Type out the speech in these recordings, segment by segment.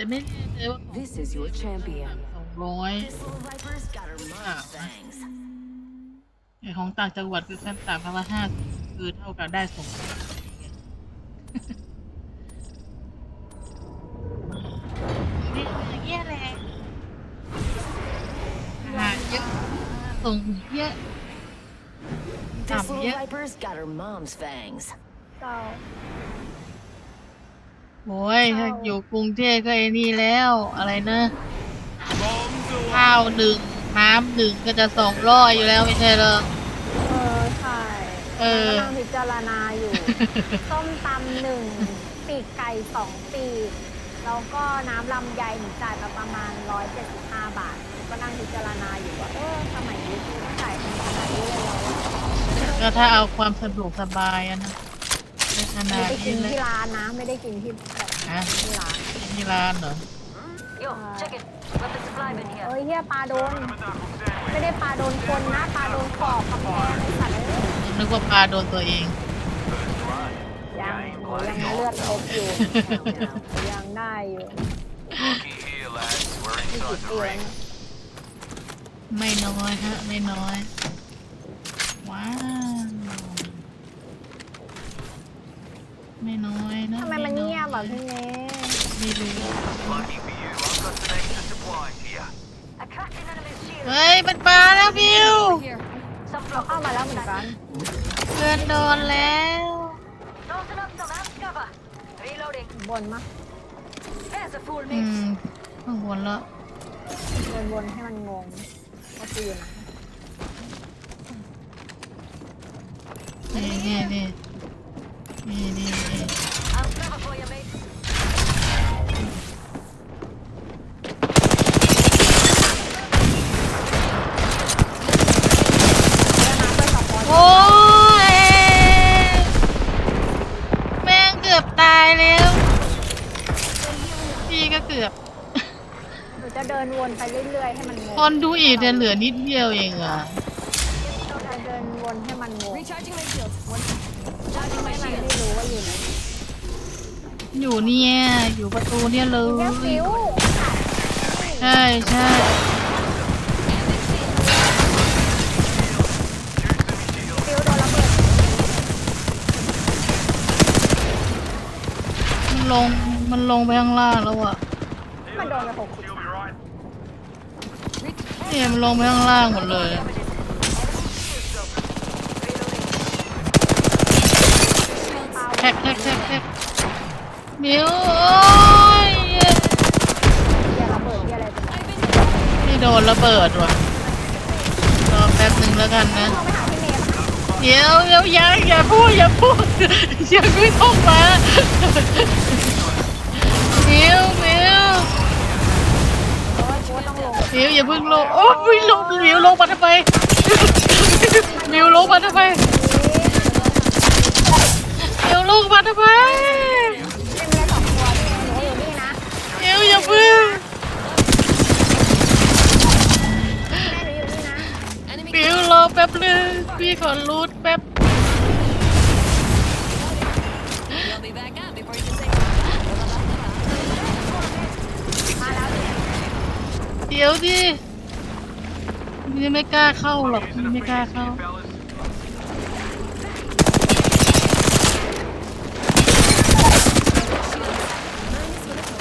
แต่ไม่แน่ใจว่า This is your champion. สองร้อย This little viper's got her mom's fangs. ไอของต่างจังหวัดคือขั้นต่ำครั้งละห้าคือเท่ากับได้สองนี่อย่างเงี้ยแหละอาหารเยอะส่งเยอะ This Um, little yeah. viper's got her mom's fangs. เจ้า โอ้ยถ้าอยู่กรุงเทพก็ไอ้นี่แล้วอะไรนะข้าวหนึ่งน้ำหนึ่งก็จะสองร้อยอยู่แล้วไม่ใช่เหรอ เออใช่เออ กำลังพิจารณาอยู่ ส้มตำหนึ่งปีกไก่สองปีกแล้วก็น้ำลำไยหนูจ่ายมาประมาณ 175 บาทก็นั่งพิจารณาอยู่ว่าเออสมัยนี้คือต้องจ่ายขนาดนี้เลยเหรอ ก็ถ้าเอาความสะดวกสบายอะนะไม่ ขหนูนาดไปกินี้นเลยที่ร้านนะไม่ได้กินที่แบบฮะที่ร้านที่ร้านเหรอ Yo, check it. Weapon supply bin เอ้ here. ยเฮียปลาโดน ไม่ได้ปลาโดนคนนะปลาโดนขอบกำแพงไอ้สัตว์เอ้ยนึกว่าปลาโดนตัวเอง ยังหนูยังเลือดครบอยู่ ยังได้อยู่ Looky here, lads. We're ไม่กี่ inside ปี the แล้ว ring. เนี่ยไม่น้อยฮะ ไม่น้อย ว้าว ไม่น้อยนะทำไมมันเงียบแบบพี่เนยไม่รู้ Lucky for you, I've got some extra supplies here. A cracking enemy's shield. เฮ้ยมันปลาแล้วบิว Some เราเข้ามาแล้วเหมือนกัน เพื่อนโดนแล้ว Tossing up some amp cover. Reloading. บนมะ There's a full อื mix. มข้างบนแล้วเดินวนให้มันงงว่ากูอยู่ไหนนี่นี่นี่นี่นี่ ก็เกือบหนูจะเดินวนไปเรื่อยๆให้มันงงคนดูอีกแต่เหลือนิดเดียวเองอะจะเดินวนให้มันงง Recharging my shield. ให้มันไม่รู้ว่าอยู่ไหนอยู่เนี่ยอยู่ประตูเนี่ยเลแค่ยฟิวใช่ใช่ฟิวโดนระเบิดมันลง มันลงไปข้างล่างแล้วอะมันโดนไปหกสิบสามเนี่ยมันลงไปข้างล่างหมดเลย แท็กแท็กแท็กแท็กมิวโอ้ยอย่าระเบิดอย่าอะไรไปนี่โดนระเบิดว่ะรอแป๊บหนึ่งแล้วกันนะเข้าไปหาพี่เมย์ปะเดี๋ยวเดี๋ยวอย่าอย่าพูดอย่าพูด อย่าไม่ต้องมา อย่าเพิ่งลงโอ้ยลงมิวลงมาทำไมมิวลงมาทำไมมิวลงมาทำไมเป็นเมย์สองตัวพี่เมย์หนูอยู่นี่นะมิวอย่าเพิ่งหนูอยู่นี่นะมิวรอแป๊บนึงพี่ขอรูดแป๊บ เดี๋ยวดิพี่ไม่กล้าเข้าหรอกไม่กล้าเข้า fellas.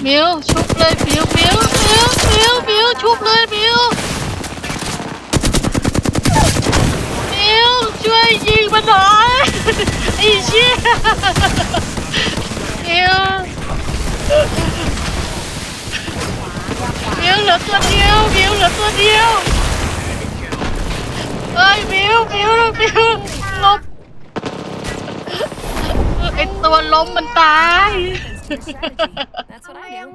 มิวชุบเลยมิวมิวมิวมิวมิวชุบเลยมิวมิวช่วยยิงมันหน่อยไอ้เชี่ยมิวมิวเหลือตัวเดียวมิ วเหลือตัวเดียวเอ้ยบิวบิวบิวลบไอตัวล้มมันตาย That's what I do.